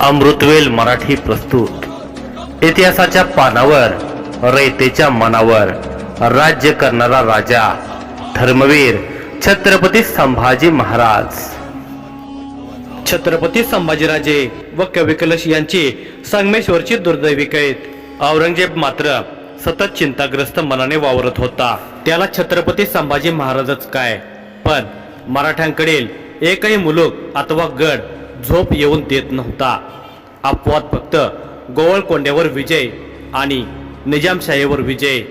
अमृतवेल मराठी प्रस्तुत. इतिहासाच्या पानावर रयतेच्या मनावर राज्य करणारा राजा धर्मवीर छत्रपती संभाजी महाराज. छत्रपती संभाजीराजे व कविकलश यांची संगमेश्वरची दुर्दैवी कैद. औरंगजेब मात्र सतत चिंताग्रस्त मनाने वावरत होता. त्याला छत्रपती संभाजी महाराजच काय? पण मराठ्यांकडील एकही मुलूक अथवा गड झोप येऊन देत नव्हता. अपवाद फक्त गोवळकोंड्यावर विजय आणि निजामशाहीवर विजय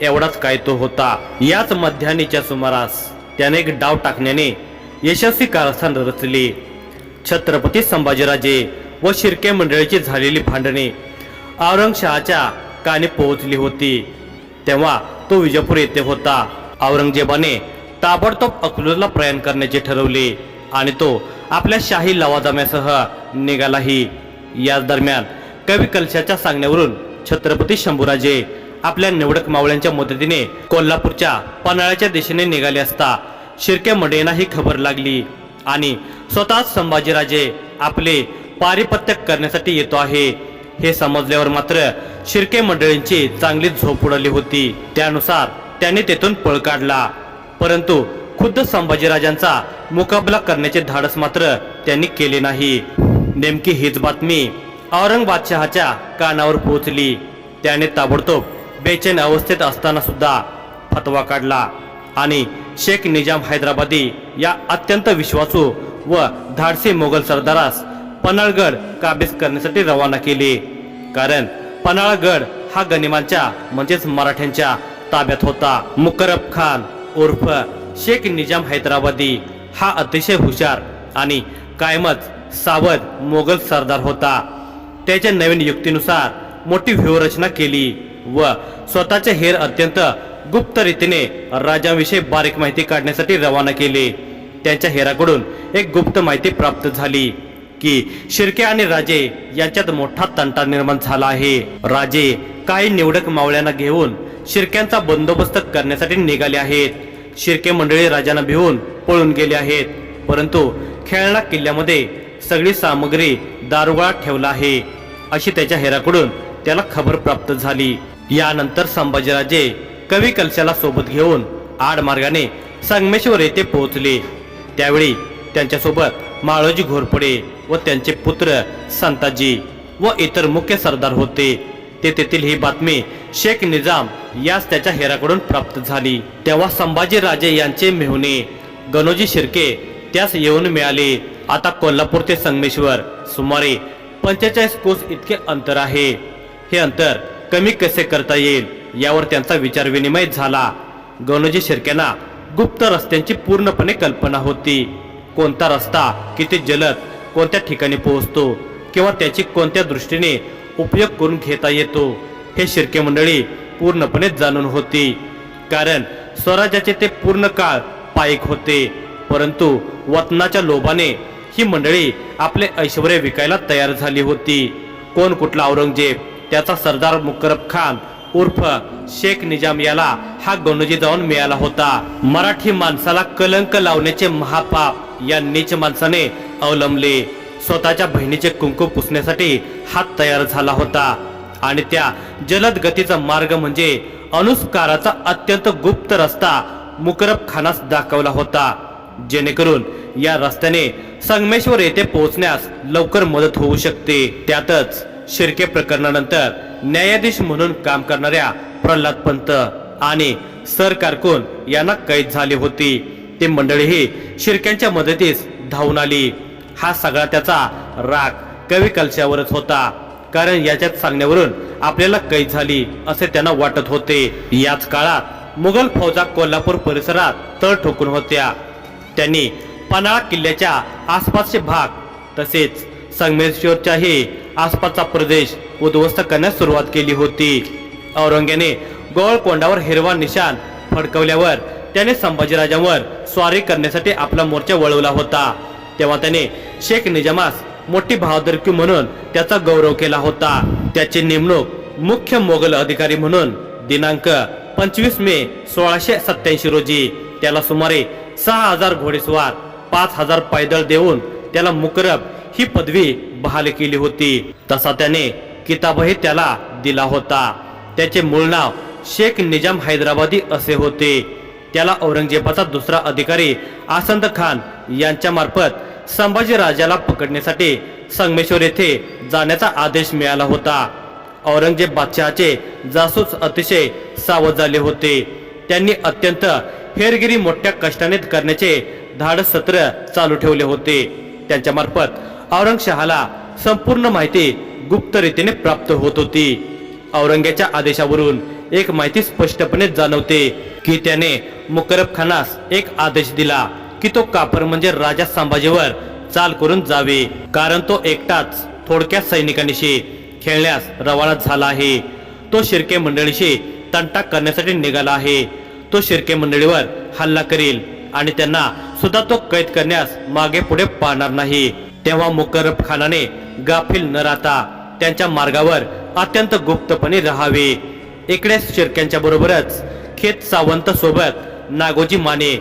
एवढाच काय तो होता. याच मध्यानीच्या सुमारास त्याने एक डाव टाकण्याने यशस्वी कारस्थान रचली. छत्रपती संभाजीराजे व शिर्के मंडळीची झालेली भांडणे औरंगशहाच्या काने पोहोचली होती. तेव्हा तो विजयपूर येथे होता. औरंगजेबाने ताबडतोब अकलूजला प्रयाण करण्याचे ठरवले आणि तो आपल्या शाही लवाजम्यासह निघालाही. याच दरम्यान कवी कलशाच्या सांगण्यावरून छत्रपती शंभूराजे आपल्या निवडक मावळ्यांच्या मदतीने कोल्हापूरच्या पन्हाळ्याच्या दिशेने निघाले असता शिर्के मंडळींना ही खबर लागली आणि स्वतःच संभाजीराजे आपले पारिपत्य करण्यासाठी येतो आहे. हे समजल्यावर मात्र शिर्के मंडळींची चांगली झोप उडाली होती. त्यानुसार त्याने तेथून पळ काढला. परंतु खुद्द संभाजीराजांचा मुकाबला करण्याचे धाडस मात्र त्यांनी केले नाही. नेमकी हीच बातमी औरंगबादशहाच्या कानावर पोहोचली. त्याने ताबडतोब बेचैन अवस्थेत असताना सुद्धा फतवा काढला आणि शेख निजाम हैदराबादी या अत्यंत विश्वासू व धाडसी मोगल सरदारास पन्हाळगड काबीज करण्यासाठी रवाना केले. कारण पन्हाळगड हा गनिमांच्या म्हणजेच मराठ्यांच्या ताब्यात होता. मुकरब खान उर्फ शेख निजाम हैदराबादी हा अतिशय हुशार आणि कायमच सावध मोगल सरदार होता. त्याच्या नवीन युक्तीनुसार मोठी व्यूहरचना केली व स्वतःचे हेर अत्यंत गुप्त रीतीने राजाविषयी बारीक माहिती काढण्यासाठी रवाना केले. त्यांच्या हेराकडून एक गुप्त माहिती प्राप्त झाली की शिर्के आणि राजे यांच्यात मोठा तंटा निर्माण झाला आहे. राजे काही निवडक मावळ्यांना घेऊन शिर्क्यांचा बंदोबस्त करण्यासाठी निघाले आहेत. शिर्के मंडळी राजांना भिवून पळून गेले आहेत. परंतु खेळणा किल्ल्यामध्ये सगळी सामग्री दारुगाळात ठेवला आहे. अशी त्याच्या हेराकडून त्याला खबर प्राप्त झाली. यानंतर संभाजीराजे कवी कलशाला सोबत घेऊन आडमार्गाने संगमेश्वर येथे पोहोचले. त्यावेळी त्यांच्यासोबत माळोजी घोरपडे व त्यांचे पुत्र संताजी व इतर मुख्य सरदार होते. ते तेथील ही बातमी शेख निजाम यास त्याच्या हेराकडून प्राप्त झाली. तेव्हा संभाजी राजे यांचे मेहुणे गणोजी शिर्के त्यास येऊन मिळाले. आता कोल्हापूर ते संगमेश्वर सुमारे पंचेचाळीस कोस इतके अंतर आहे. हे अंतर कमी कसे करता येईल यावर त्यांचा विचार विनिमय झाला. गणोजी शिर्केना गुप्त रस्त्यांची पूर्णपणे कल्पना होती. कोणता रस्ता किती जलद कोणत्या ठिकाणी पोहोचतो किंवा त्याची कोणत्या दृष्टीने उपयोग करून घेता येतो हे शिर्के मंडळी पूर्णपणे जाणून होती. कारण स्वराज्याचे ते पूर्ण काळ पायक होते. परंतु वतनाच्या लोभाने ही मंडळी आपले ऐश्वर विकायला तयार झाली होती. कोण कुठला औरंगजेब त्याचा सरदार मुकरब खान उर्फ शेख निजाम याला हा गणोजी जाऊन मिळाला होता. मराठी माणसाला कलंक लावण्याचे महापाप या नीच माणसाने अवलंबले. स्वतःच्या बहिणीचे कुंकू पुसण्यासाठी हात तयार झाला होता. आणि त्या जलद गतीचा मार्ग म्हणजे अनुस्काराचा अत्यंत गुप्त रस्ता मुकरब खानास दाखवला होता. जेणेकरून या रस्त्याने संगमेश्वर येथे पोहोचण्यास लवकर मदत होऊ शकते. त्यातच शिर्के प्रकरणानंतर न्यायाधीश म्हणून काम करणाऱ्या प्रल्हाद पंत आणि सर कारकून यांना कैद झाली होती. ते मंडळीही शिर्क्यांच्या मदतीस धावून आली. हा सगळा त्याचा राग कवी कलशावरच होता. कारण याच्यात सांगण्यावरून आपल्याला कैद झाली असे त्यांना वाटत होते. याच काळात मुघल फौजा कोल्हापूर परिसरात तळ ठोकून होत्या. त्यांनी पन्हाळा किल्ल्याच्या आसपासचे भाग तसेच संगमेश्वरच्याही आसपासचा प्रदेश उद्ध्वस्त करण्यास सुरुवात केली होती. औरंग्याने गोवळकोंडावर हिरवा निशाण फडकवल्यावर त्याने संभाजीराजांवर स्वारी करण्यासाठी आपला मोर्चा वळवला होता. तेव्हा त्याने शेख निजामास मोठी बहादुरकी म्हणून त्याचा गौरव केला होता. त्याची नेमणूक मुख्य मोगल अधिकारी म्हणून दिनांक पंचवीस मे सोळाशे सत्याऐंशी रोजी. त्याला सुमारे सहा हजार घोडेस्वार पाच हजार पायदळ देऊन त्याला मुकरब ही पदवी बहाल केली होती. तसा त्याने किताबही त्याला दिला होता. त्याचे मूळ नाव शेख निजाम हैदराबादी असे होते. त्याला औरंगजेबाचा दुसरा अधिकारी आसंद खान यांच्या मार्फत संभाजी राजाला पकडण्यासाठी संगमेश्वर येथे जाण्याचा आदेश मिळाला होता. औरंगजेब बादशहाचे जासूस अतिशय सावध झाले होते. त्यांनी अत्यंत हेरगिरी मोठ्या कष्टाने करण्याचे धाडस सत्र चालू ठेवले होते. त्यांच्या मार्फत औरंगशहाला संपूर्ण माहिती गुप्त रीतीने प्राप्त होत होती. औरंग्याच्या आदेशावरून एक माहिती स्पष्टपणे जाणवते की त्याने मुकरब खानास एक आदेश दिला. की तो कापर म्हणजे राजा संभाजीवर चाल करून जावे. कारण तो एकटाच थोडक्या सैनिकांनीशी खेळण्यास रवाना झाला आहे. तो शिर्के मंडळीशी तंटा करण्यासाठी निघाला आहे. तो शिर्के मंडळीवर हल्ला करील आणि त्यांना सुद्धा तो कैद करण्यास मागे पुढे पाहणार नाही. तेव्हा मुकरब खानाने गाफील न राहता त्यांच्या मार्गावर अत्यंत गुप्तपणे राहावे. इकडे शिर्क्यांच्या बरोबरच खेत सावंत सोबत नागोजी माने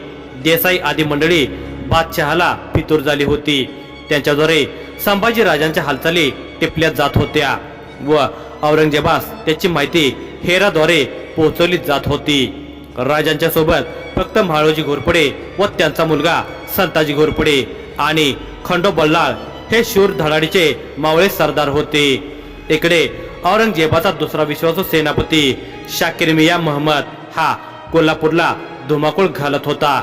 देसाई आदी मंडळी बादशहाला फितूर झाली होती. त्यांच्याद्वारे संभाजी राजांच्या हालचाली टिपल्या जात होत्या व औरंगजेबास त्याची माहिती हेराद्वारे पोहोचवली जात होती. राजांच्या सोबत फक्त म्हाळोजी घोरपडे व त्यांचा मुलगा संताजी घोरपडे आणि खंडो बल्लाळ हे शूर धडाडीचे मावळे सरदार होते. इकडे औरंगजेबाचा दुसरा विश्वासू सेनापती शाकिर मिया महम्मद हा कोल्हापूरला धुमाकूळ घालत होता.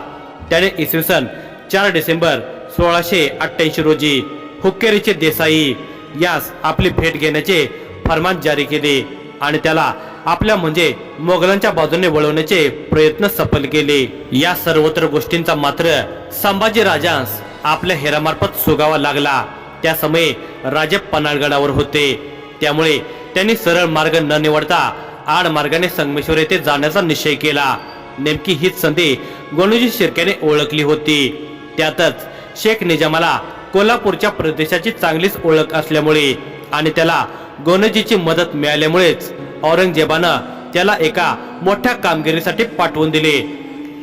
त्याने इसवी सन चार डिसेंबर सोळाशे अठ्ठ्याऐंशी रोजी हुक्केरीचे देसाई यास आपली भेट घेण्याचे फरमान जारी केले आणि त्याला आपल्या म्हणजे मोगलांच्या बाजूने वळवण्याचे प्रयत्न सफल केले. या सर्वत्र गोष्टींचा मात्र संभाजी राजांस आपल्या हेरामार्फत सुगावा लागला. त्या समयी राजे पन्हाळगडावर होते. त्यामुळे त्यांनी सरळ मार्ग न निवडता आड मार्गाने संगमेश्वर येथे जाण्याचा निश्चय केला. नेमकी हीच संधी गोणूजी शिर्क्याने ओळखली होती. त्यातच शेख निजामाला कोल्हापूरच्या प्रदेशाची चांगलीच ओळख असल्यामुळे आणि त्याला गोनजीची मदत मिळाल्यामुळेच औरंगजेबानं त्याला एका मोठ्या कामगिरीसाठी पाठवून दिले.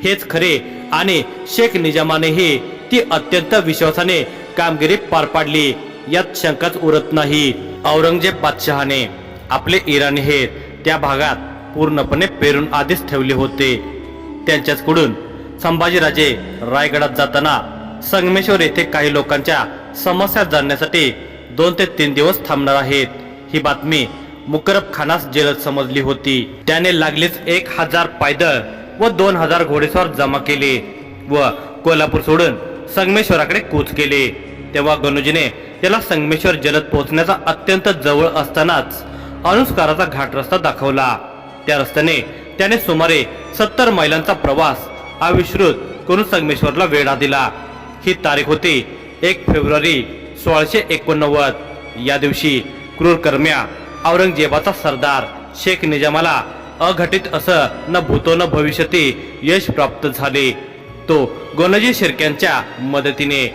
हेच खरे आणि शेख निजामानेही ती अत्यंत विश्वासाने कामगिरी पार पाडली. यात शंकाच उरत नाही. औरंगजेब बादशहाने आपले इराणी हे त्या भागात पूर्णपणे पेरून आधीच ठेवले होते. त्यांच्याचकडून संभाजीराजे रायगडात जाताना संगमेश्वर येथे काही लोकांच्या समस्या जाणण्यासाठी दोन ते तीन दिवस थांबणार आहेत. ही बातमी मुकरब खानास जलद समजली होती. त्याने लागलीच एक हजार पायदळ व दोन हजार घोडेस्वार जमा केले व कोल्हापूर सोडून संगमेश्वराकडे कूच केले. तेव्हा गणुजीने त्याला संगमेश्वर जलद पोहोचण्याचा अत्यंत जवळ असतानाच अनुस्काराचा घाट रस्ता दाखवला. त्या रस्त्याने त्याने सुमारे सत्तर मैलांचा प्रवास अविश्रुत करून संगमेश्वरला वेढा दिला. ही तारीख होती एक फेब्रुवारी सोळाशे एकोणनव्वद. या दिवशी क्रूर कर्म्या औरंगजेबाचा सरदार शेख निजामाला अघटित असं न भूतो न भविष्यती यश प्राप्त झाले. तो गोनजी शिर्क्यांच्या मदतीने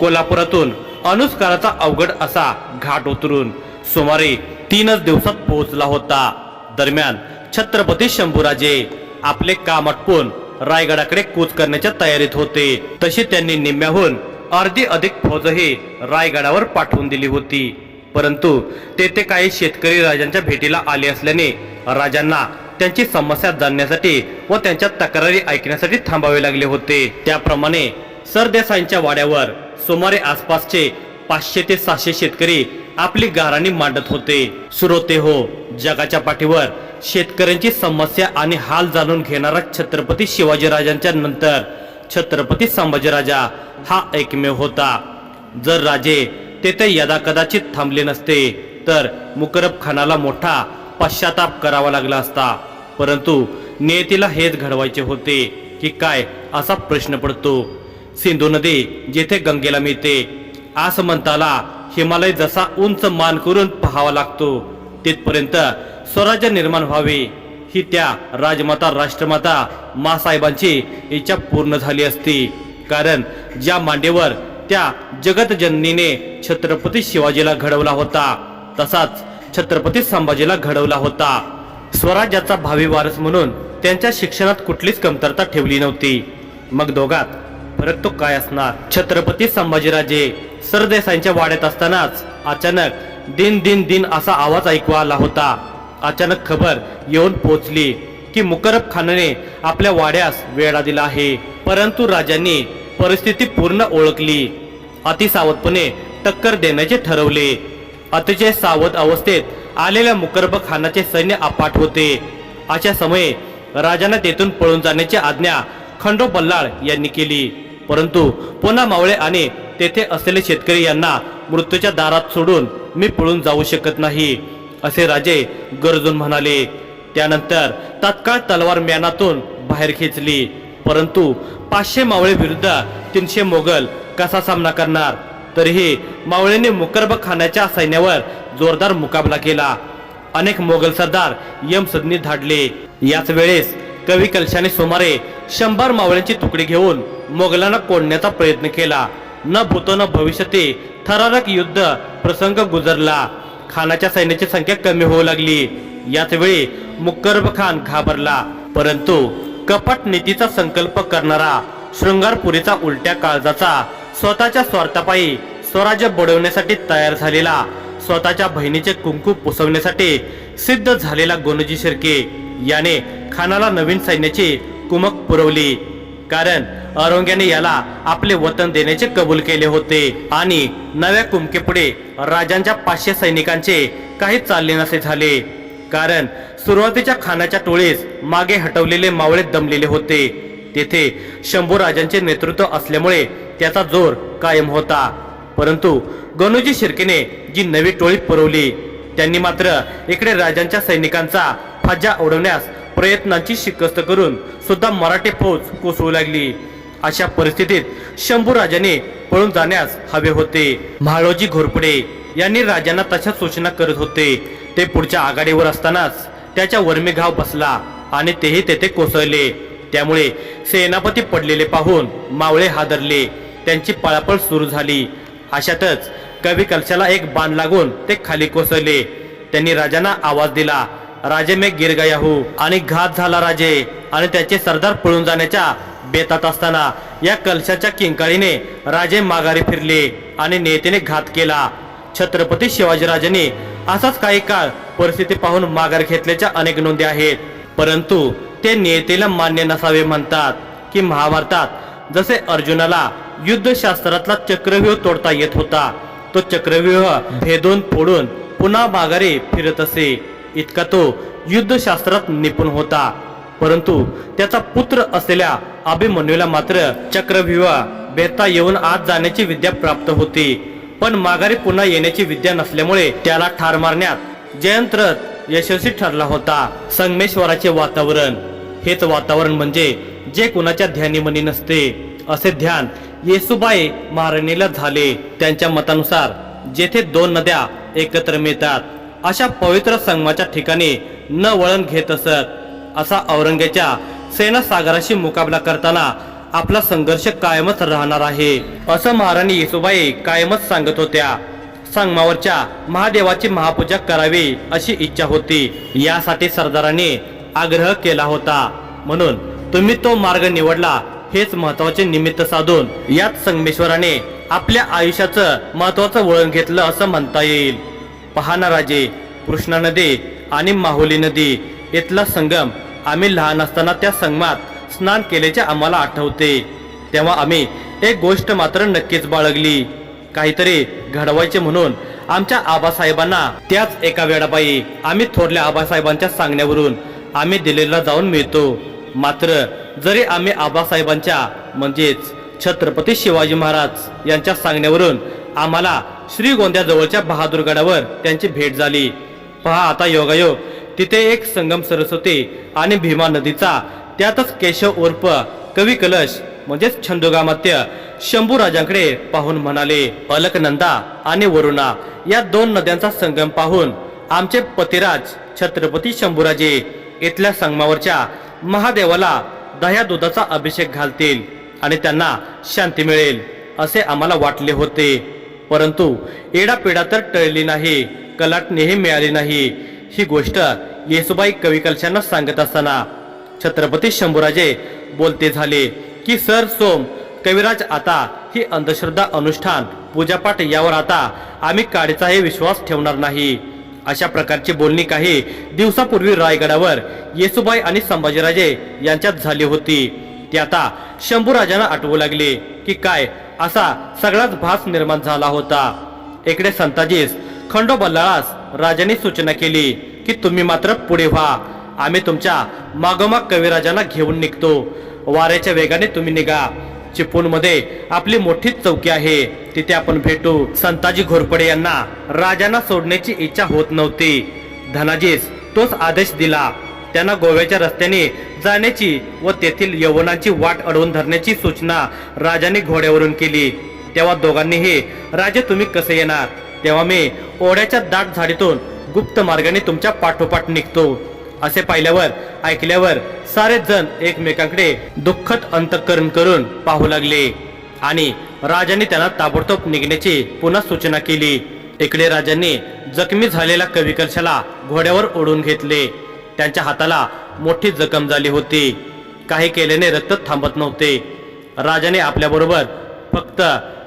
कोल्हापुरातून अनुस्काराचा अवघड असा घाट उतरून सुमारे तीनच दिवसात पोहोचला होता. दरम्यान छत्रपती शंभूराजे आपले काम आटपून रायगडाकडे कूच करण्याच्या तयारीत होते. तशी त्यांनी निम्म्याहून अर्धी अधिक फौजही रायगडावर पाठवून दिली होती. परंतु तेथे काही शेतकरी राजांच्या भेटीला आले असल्याने राजांना त्यांची समस्या जाणण्यासाठी व त्यांच्या तक्रारी ऐकण्यासाठी थांबावे लागले होते. त्याप्रमाणे सरदेसाईंच्या वाड्यावर सुमारे आसपासचे पाचशे ते सहाशे शेतकरी आपली गाराणी मांडत होते. श्रोते हो जगाच्या पाठीवर शेतकऱ्यांची समस्या आणि हाल जाणून घेणारा छत्रपती शिवाजीराजांच्या नंतर छत्रपती संभाजीराजा हा एकमेव होता. जर राजे तेथे यदाकदाचित थांबले नसते तर मुकरब खानाला मोठा पश्चाताप करावा लागला असता. परंतु नियतीला हेच घडवायचे होते की काय असा प्रश्न पडतो. सिंधू नदी जेथे गंगेला मिळते आसमंताला हिमालय जसा उंच मान करून पाहावा लागतो तिथपर्यंत स्वराज्य निर्माण व्हावे. ही त्या राजमाता राष्ट्रमाता मासाहेबांची इच्छा पूर्ण झाली असती. कारण ज्या मांडेवर त्या जगतजननीने छत्रपती शिवाजीला घडवला होता तसाच छत्रपती संभाजीला घडवला होता. स्वराज्याचा भावी वारस म्हणून त्यांच्या शिक्षणात कुठलीच कमतरता ठेवली नव्हती. मग दोघात फरक तो काय असणार? छत्रपती संभाजीराजे सरदेसाईंच्या वाड्यात असतानाच अचानक दिन दिन दिन असा आवाज ऐकू आला होता. अचानक खबर येऊन पोचली की मुकरब खानने आपल्या वाड्यास वेढा दिला आहे. परंतु राजांनी परिस्थिती पूर्ण ओळखली. अति सावधपणे टक्कर देण्याचे ठरवले. अतिशय सावध अवस्थेत आलेल्या मुकरब खानाचे सैन्य अपाट होते. अशा समये राजांना तेथून पळून जाण्याची आज्ञा खंडो बल्लाळ यांनी केली. परंतु पुन्हा मावळे आणि तेथे असलेले शेतकरी यांना मृत्यूच्या दारात सोडून मी पळून जाऊ शकत नाही. असे राजे गरजून म्हणाले. त्यानंतर तात्काळ तलवार म्यानातून बाहेर खेचली. परंतु पाचशे मावळे विरुद्ध तीनशे मोगल कसा सामना करणार? तरीही मावळेने मुकरब खानाच्या सैन्यावर जोरदार मुकाबला केला. अनेक मोगल सरदार यमसदनी धाडले. याच वेळेस कवी कलशाने सुमारे शंभर मावळ्यांची तुकडी घेऊन मोगलांना कोंडण्याचा प्रयत्न केला. न भूतो न भविष्यते थरारक युद्ध प्रसंग गुजरला. खानाच्या सैन्याची संख्या कमी होऊ लागली. याच वेळी मुकरब खान घाबरला. परंतु कपट नीतीचा संकल्प करणारा शृंगारपुरीचा उलट्या काळजाचा स्वतःच्या स्वार्थापायी स्वराज्य बडवण्यासाठी तयार झालेला स्वतःच्या बहिणीचे कुंकू पुसवण्यासाठी सिद्ध झालेला गोनजी शिर्के याने खानाला नवीन सैन्याची कुमक पुरवली. कारण औरंग्याने याला आपले वतन देण्याचे कबूल केले होते. आणि नव्या कुमकेपुढे राजांच्या पाचशे सैनिकांचे काही चालले नसे झाले. कारण सुरुवातीच्या खानाच्या टोळीस मागे हटवलेले मावळे दमलेले होते. तेथे शंभू राजांचे नेतृत्व असल्यामुळे त्याचा जोर कायम होता. परंतु गणूजी शिर्केने जी नवी टोळी पुरवली त्यांनी मात्र इकडे राजांच्या सैनिकांचा फज्जा उडवण्यास प्रयत्नांची शिकस्त करून सुद्धा मराठी फौज कोसळू लागली. अशा परिस्थितीत शंभू राजाने पळून जाण्यास हवे होते. म्हाळोजी घोरपडे यांनी राजांना तशा सूचना करत होते. ते पुढच्या आघाडीवर असतानाच त्याच्या वर्मी घाव बसला आणि तेही तेथे कोसळले. त्यामुळे सेनापती पडलेले पाहून मावळे हादरले. त्यांची पळापळ सुरू झाली. अशातच कवी कलशाला एक बाण लागून ते खाली कोसळले. त्यांनी राजांना आवाज दिला. राजे मे गिर गया आणि घात झाला राजे. आणि त्याचे सरदार पळून जाण्याच्या बेतात असताना या कलशाच्या किंकाळीने राजे माघारी फिरले आणि नेतेने घात केला. छत्रपती शिवाजीराजांनी असाच काही काळ परिस्थिती पाहून माघार घेतल्याच्या अनेक नोंदी आहेत. परंतु ते नेतेला मान्य नसावे म्हणतात की महाभारतात जसे अर्जुनाला युद्धशास्त्रातला चक्रव्यूह तोडता येत होता तो चक्रव्यूह भेदून फोडून पुन्हा माघारी फिरत असे. इतका तो युद्धशास्त्रात निपुण होता. परंतु त्याचा पुत्र असलेल्या अभिमन्यूला मात्र चक्रव्यूह बेता येऊन आत जाण्याची विद्या प्राप्त होती. पण माघारी पुन्हा येण्याची विद्या नसल्यामुळे त्याला ठार मारण्यात जयंत्रथ यशस्वी ठरला होता. संगमेश्वराचे वातावरण. हेच वातावरण म्हणजे जे कुणाच्या ध्यानीमनी नसते असे ध्यान येसुबाई महाराणीला झाले. त्यांच्या मतानुसार जेथे दोन नद्या एकत्र मिळतात अशा पवित्र संगमाच्या ठिकाणी न वळण घेत असत. असा औरंगेच्या सेनासागराशी मुकाबला करताना आपला संघर्ष कायमच राहणार आहे असं महाराणी येसुबाई कायमच सांगत होत्या. संगमावरच्या महादेवाची महापूजा करावी अशी इच्छा होती यासाठी सरदारांनी आग्रह केला होता. म्हणून तुम्ही तो मार्ग निवडला हेच महत्त्वाचे निमित्त साधून यात संगमेश्वराने आपल्या आयुष्याचं महत्वाचं वळण घेतलं असं म्हणता येईल. पहाना राजे कृष्णा नदी आणि माहुली नदी इथला संगम आम्ही लहान असताना त्या संगमात स्नान केल्याचे आम्हाला आठवते. तेव्हा आम्ही एक गोष्ट मात्र नक्कीच बाळगली. काहीतरी घडवायचे म्हणून आमच्या आबासाहेबांना त्याच एका वेळाबाई आम्ही थोरल्या आबासाहेबांच्या सांगण्यावरून आम्ही दिल्लीला जाऊन मिळतो. मात्र जरी आम्ही आबासाहेबांच्या म्हणजेच छत्रपती शिवाजी महाराज यांच्या सांगण्यावरून आम्हाला श्रीगोंद्याजवळच्या बहादूरगडावर त्यांची भेट झाली. पहा आता योगायोग. तिथे एक संगम सरस्वती आणि भीमा नदीचा त्यातच केशव उर्फ कवी कलश म्हणजेच छंदोगामात्य शंभू राजांकडे पाहून म्हणाले अलकनंदा आणि वरुणा या दोन नद्यांचा संगम पाहून आमचे पतिराज छत्रपती शंभूराजे इथल्या संगमावरच्या महादेवाला दह्या दुधाचा अभिषेक घालतील आणि त्यांना शांती मिळेल असे आम्हाला वाटले होते. परंतु एडापिडा तर टळली नाही कलाट नेहमी मिळाली नाही. ही गोष्ट येसुबाई कविकलशांना सांगत असताना छत्रपती शंभूराजे बोलते झाले की सर सोम कविराज आता ही अंधश्रद्धा अनुष्ठान पूजापाठ यावर आता आम्ही काडीचाही विश्वास ठेवणार नाही. अशा प्रकारची बोलणी काही दिवसापूर्वी रायगडावर येसुबाई आणि संभाजीराजे यांच्यात झाली होती. ते आता शंभूराजांना आठवू लागले की काय असा सगळाच भास निर्माण झाला होता. इकडे संताजीस खंडोबल्लाळास राजाने सूचना केली की तुम्ही मात्र पुढे व्हा. आम्ही तुमच्या मागोमाग कविराजांना घेऊन निघतो. वाऱ्याच्या वेगाने तुम्ही निघा. चिपळूणमध्ये आपली मोठी चौकी आहे. तिथे आपण भेटू. संताजी घोरपडे यांना राजांना सोडण्याची इच्छा होत नव्हती. धनाजीस तोच आदेश दिला. त्यांना गोव्याच्या रस्त्याने जाण्याची व तेथील यवनांची वाट अडवून धरण्याची सूचना राजाने घोड्यावरून केली. तेव्हा दोघांनीही राजे तुम्ही कसे येणार? तेव्हा मी ओढ्याच्या दाट झाडीतून गुप्त मार्गाने तुमच्या पाठोपाठ निघतो. असे पाहिल्यावर ऐकल्यावर सारे जण एकमेकांकडे दुःखद अंतकरण करून पाहू लागले आणि राजांनी त्यांना ताबडतोब निघण्याची पुन्हा सूचना केली. इकडे राजांनी जखमी झालेल्या कविकर्षाला घोड्यावर ओढून घेतले. त्यांच्या हाताला मोठी जखम झाली होती. काही केल्याने रक्त थांबत नव्हते. राजाने आपल्याबरोबर फक्त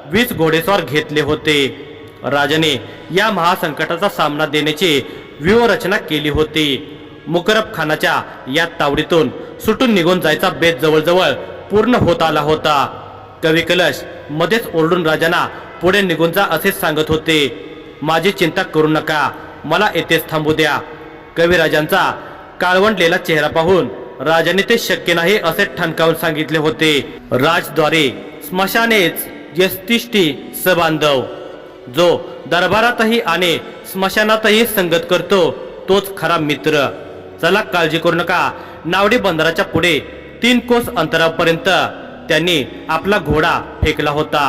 वीस घोडेस्वार घेतले होते. राजाने या महासंकटाचा सामना देण्याची व्यूहरचना केली होती. मुकरब खानाच्या या तावडीतून सुटून निघून जायचा बेत जवळजवळ पूर्ण होत आला होता. कवी कलश मध्येच ओरडून राजांना पुढे निघून जा असेच सांगत होते. माझी चिंता करू नका. मला येथेच थांबू द्या. कविराजांचा काळवंडलेला चेहरा पाहून राजाने ते शक्य नाही असे ठणकावून सांगितले होते. राजद्वारे स्मशानेच यस्तिष्ठी सबांधव. जो दरबारातही आणि स्मशानातही संगत करतो तोच खरा मित्र. चला काळजी करू नका. नावडी बंदराच्या पुढे तीन कोस अंतरापर्यंत त्यांनी आपला घोडा फेकला होता.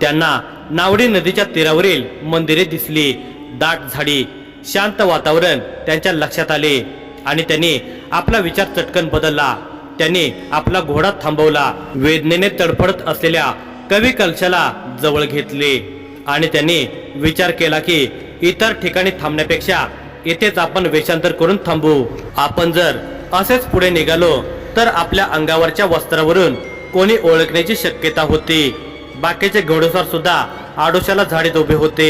त्यांना नावडी नदीच्या तीरावरील मंदिरे दिसली. दाट झाडी शांत वातावरण त्यांच्या लक्षात आले. आणि त्यांनी आपला विचार चटकन बदलला. त्यांनी आपला घोडा थांबवला. वेदनेने तडफडत असलेल्या कवी कलशाला जवळ घेतले. आणि त्यांनी विचार केला की इतर ठिकाणी थांबण्यापेक्षा इथेच आपण वेषांतर करून थांबू. आपण जर असेच पुढे निघालो तर आपल्या अंगावरच्या वस्त्रावरून कोणी ओळखण्याची शक्यता होती. बाकीचे घोडेस्वार सुद्धा आडोशाला झाडीत उभे होते.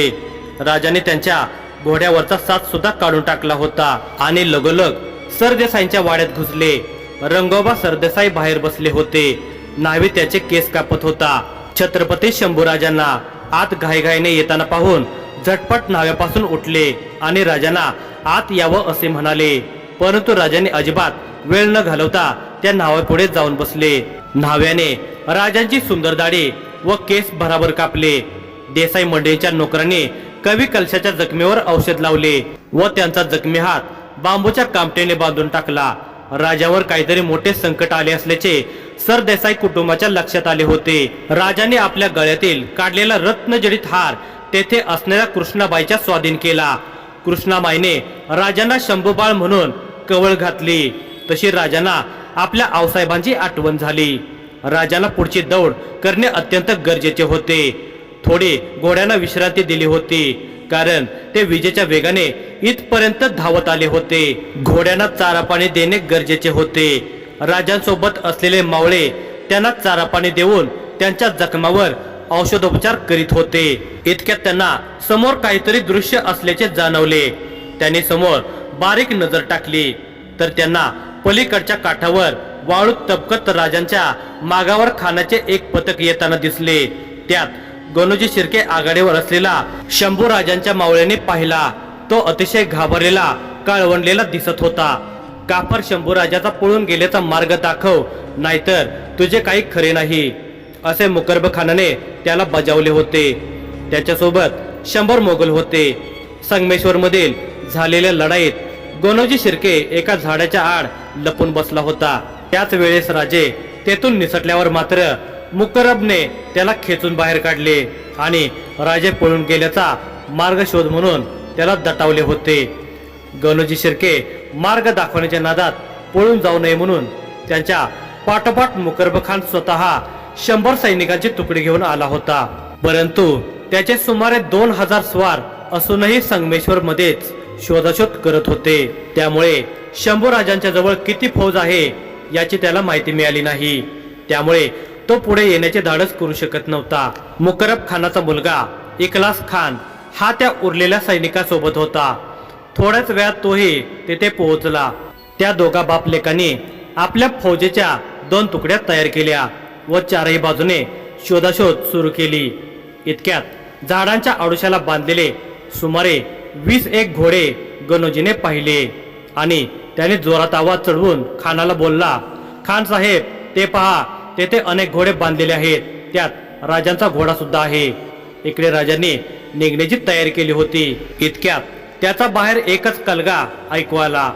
राजाने त्यांच्या घोड्यावरचा साथ सुद्धा काढून टाकला होता. आणि लगोलग सरदेसाईंच्या वाड्यात घुसले. रंगोबा सरदेसाई बाहेर बसले होते. नावी त्याचे केस कापत होता. छत्रपती शंभूराजांना आत घाईघाईने येताना पाहून झटपट नाव्यापासून उठले आणि राजांना आत यावं असे म्हणाले. परंतु राजाने अजिबात वेळ न घालवता त्या नावापुढे जाऊन बसले. न्हाव्याने राजांची सुंदर दाढी व केस भराभर कापले. देसाई मंडळीच्या नोकराने कवी कलशाच्या जखमेवर औषध लावले व त्यांचा जखमी हात बांबूच्या कामटेने बांधून टाकला. राजावर काहीतरी मोठे संकट आले असल्याचे सरदेसाई कुटुंबाच्या लक्षात आले होते. राजाने आपल्या गळ्यातील काढलेला रत्नजडित हार तेथे असणाऱ्या कृष्णाबाईच्या स्वाधीन केला. कृष्णाबाईने राजांना शंभूबाळ म्हणून कवळ घातली. तशी राजांना आपल्या आऊसाहेबांची आठवण झाली. राजाला पुढची दौड करणे अत्यंत गरजेचे होते. थोडी घोड्यांना विश्रांती दिली होती. कारण ते विजेच्या वेगाने इथपर्यंत धावत आले होते. घोड्यांना चारा पाणी देणे गरजेचे होते. राजांसोबत असलेले मावळे त्यांना चारा पाणी देऊन त्यांच्या जखमावर औषधोपचार करीत होते. इतक्यात त्यांना समोर काहीतरी दृश्य असल्याचे जाणवले. त्यांनी समोर बारीक नजर टाकली. तर त्यांना पलीकडच्या काठावर वाळू तबकत राजांच्या मागावर खानाचे एक पथक येताना दिसले. त्यात गोनुजी शिर्के आघाडीवर असलेला शंभू राजांच्या मावळ्याने पाहिला. तो अतिशय घाबरलेला काळवंडलेला दिसत होता. काफर शंभू राजाचा पळून गेल्याचा मार्ग दाखव नाहीतर तुझे काही खरे नाही. असे मुकर्ब खानाने त्याला बजावले होते. त्याच्यासोबत शंभर मोगल होते. संगमेश्वर मधील झालेल्या लढाईत गोनोजी शिर्के एका झाडाच्या आड लपून बसला होता. त्याच वेळेस राजे तेथून निसटल्यावर मात्र मुकरबने त्याला खेचून बाहेर काढले आणि राजे पळून गेल्याचा मार्ग शोध म्हणून त्याला दटावले होते. गणोजी शिर्के मार्ग दाखवण्याच्या नादात पळून जाऊ नये म्हणून त्यांच्या पाठोपाठ मुकरब खान स्वतः शंभर सैनिकांची तुकडी घेऊन आला होता. परंतु त्याचे सुमारे दोन हजार स्वार असूनही संगमेश्वर मध्येच शोधाशोध करत होते. त्यामुळे शंभू राजांच्या जवळ किती फौज आहे याची त्याला माहिती मिळाली नाही. त्यामुळे तो पुढे येण्याचे धाडस करू शकत नव्हता. मुकरब खानाचा मुलगा इकलास खान हा त्या उरलेल्या सैनिकासोबत होता. थोड्याच वेळात तोही तेथे पोहोचला. त्या दोघा बापलेकांनी आपल्या फौजेच्या दोन तुकड्या तयार केल्या व चारही बाजूने शोधाशोध सुरू केली. इतक्यात झाडांच्या आडुशाला बांधलेले सुमारे वीस एक घोडे गणोजीने पाहिले आणि त्याने जोरात आवाज चढवून खानाला बोलला खान साहेब ते पहा तेथे अनेक घोडे बांधलेले आहेत. त्यात राजांचा घोडा सुद्धा आहे. इकडे राजांनी निघण्याची तयारी केली होती. इतक्यात त्याचा बाहेर एकच कलगा ऐकू आला.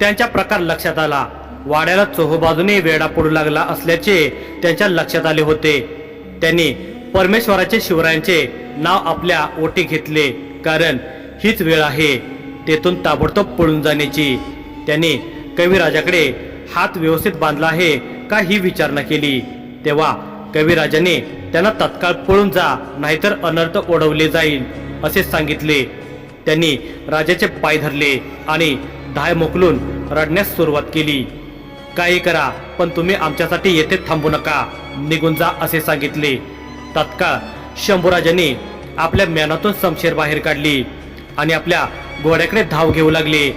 त्यांच्या प्रकार लक्षात आला. वाड्याला चोहोबाजूने वेढा पडू लागला असल्याचे त्यांच्या लक्षात आले होते. त्यांनी परमेश्वराचे शिवरायांचे नाव आपल्या ओटी घेतले कारण हीच वेळ आहे. तेथून ताबडतोब पळून जाण्याची. त्यांनी कविराजाकडे हात व्यवस्थित बांधला आहे. का ही विचारणा केली. तेव्हा कविराजाने त्यांना तत्काळ पळून जा नाहीतर अनर्थ ओढवले जाईल असे सांगितले. त्यांनी राजाचे पाय धरले आणि धाय मोकलून रडण्यास सुरुवात केली. काही करा पण तुम्ही आमच्यासाठी येथे थांबू नका निघून जा असे सांगितले. तत्काळ शंभूराजांनी आपल्या म्यानातून समशेर बाहेर काढली आणि आपल्या घोड्याकडे धाव घेऊ लागले.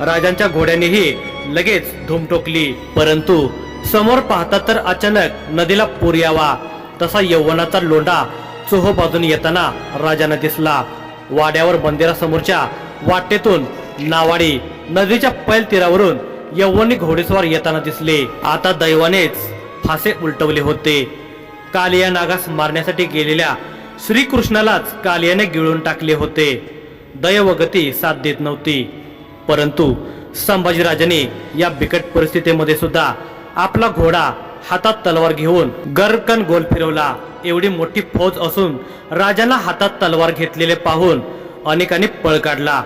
राजांच्या घोड्यानेही लगेच धूम टोकली. परंतु समोर पाहता तर अचानक नदीला पूर यावा. तसा यवनाचा लोंढा चोह बाजून येताना राजानं दिसला. वाड्यावर मंदिरासमोरच्या वाटेतून नावाडी नदीच्या पैल तीरावरून यौवनी घोडेस्वार येताना दिसले. आता दैवानेच फासे उलटवले होते. कालिया नागास मारण्यासाठी गेलेल्या श्रीकृष्णालाच कालियाने गिळून टाकले होते. दैवगती साथ देत नव्हती. परंतु संभाजीराजाने या बिकट परिस्थितीमध्ये सुद्धा आपला घोडा हातात तलवार घेऊन गरकन गोल फिरवला. एवढी मोठी फौज असून राजाला हातात तलवार घेतलेले पाहून अनेकांनी पळ काढला.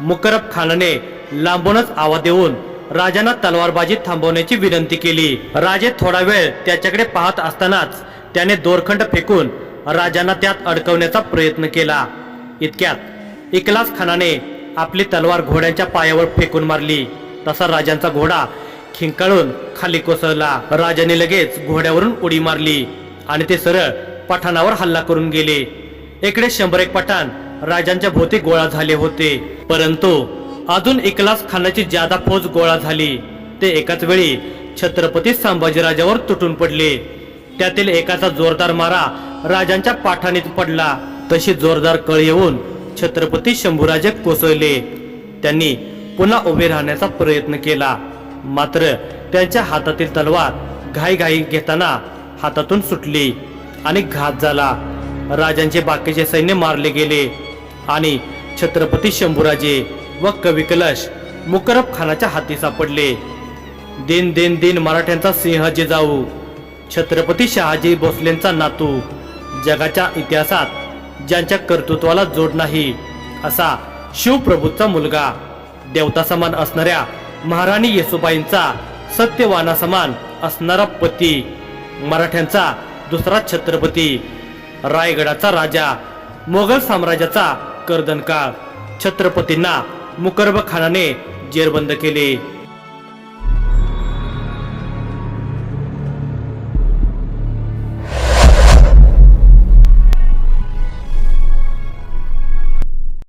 मुकरब खानने लांबूनच आवाज देऊन राजांना तलवारबाजी थांबवण्याची विनंती केली. राजे थोडा वेळ त्याच्याकडे पाहत असतानाच त्याने दोरखंड फेकून राजांना त्यात अडकवण्याचा प्रयत्न केला. इतक्यात इकलास खानाने आपली तलवार घोड्यांच्या पायावर फेकून मारली. तसा राजांचा घोडा खिंकाळून खाली कोसळला. राजाने लगेच घोड्यावरून उडी मारली आणि ते सरळ पठाणावर हल्ला करून गेले. इकडे शंभर एक पठाण राजांच्या भोवती गोळा झाले होते. परंतु अजून इकलास खानाची जादा फौज गोळा झाली. ते एकाच वेळी छत्रपती संभाजीराजावर तुटून पडले. त्यातील एकाचा जोरदार मारा राजांच्या पाठाणीत पडला. तशी जोरदार कळ येऊन छत्रपती शंभूराजे कोसळले. त्यांनी पुन्हा उभे राहण्याचा प्रयत्न केला. मात्र त्यांच्या हातातील तलवार घाईघाई घेताना हातातून सुटली आणि घात झाला. राजांचे बाकीचे सैन्य मारले गेले आणि छत्रपती शंभूराजे व कविकलश मुकरब खानाच्या हाती सापडले. दिन दिन दिन मराठ्यांचा सिंह जिजाऊ छत्रपती शहाजी भोसलेंचा नातू जगाच्या इतिहासात ज्यांच्या कर्तृत्वाला जोड नाही असा शिवप्रभूचा मुलगा देवता समान असणाऱ्या महाराणी येसुबाईंचा सत्यवाना समान असणारा पती मराठ्यांचा दुसरा छत्रपती रायगडाचा राजा मोगल साम्राज्याचा कर्दनकाळ. छत्रपतींना मुकरब खानाने जेरबंद केले.